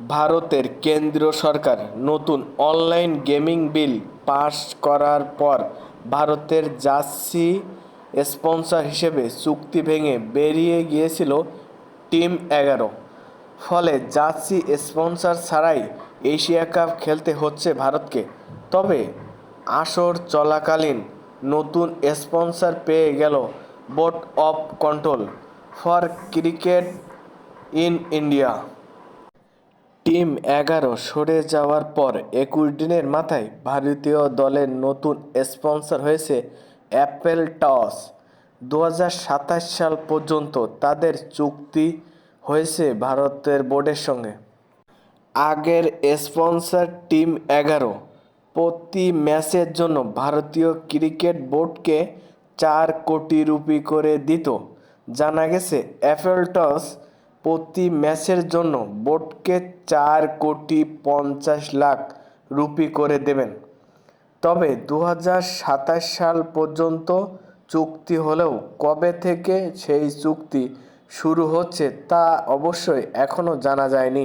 ভারতের কেন্দ্রীয় সরকার নতুন অনলাইন গেমিং বিল পাস করার পর ভারতের জার্সি স্পন্সর হিসেবে চুক্তি ভেঙে বেরিয়ে গিয়েছিল টিম এগারো। ফলে জার্সি স্পন্সর ছাড়াই এশিয়া কাপ খেলতে হচ্ছে ভারতকে। তবে আসর চলাকালীন নতুন স্পন্সর পেয়ে গেল board of control for cricket in India. Team এগারো সরে যাওয়ার পর একুশ দিনের মাথায় ভারতীয় দলের নতুন স্পন্সর হয়েছে অ্যাপেল টস। দু সাল পর্যন্ত তাদের চুক্তি হয়েছে ভারতের বোর্ডের সঙ্গে। আগের স্পন্সর টিম এগারো। প্রতি ম্যাচের জন্য ভারতীয় ক্রিকেট বোর্ডকে চার কোটি রুপি করে দিত। জানা গেছে, অ্যাপেল টস প্রতি ম্যাচের জন্য বোর্ডকে চার কোটি পঞ্চাশ লাখ রুপি করে দেবেন। তবে দু সাল পর্যন্ত চুক্তি হলেও কবে থেকে সেই চুক্তি শুরু হচ্ছে তা অবশ্যই এখনও জানা যায়নি।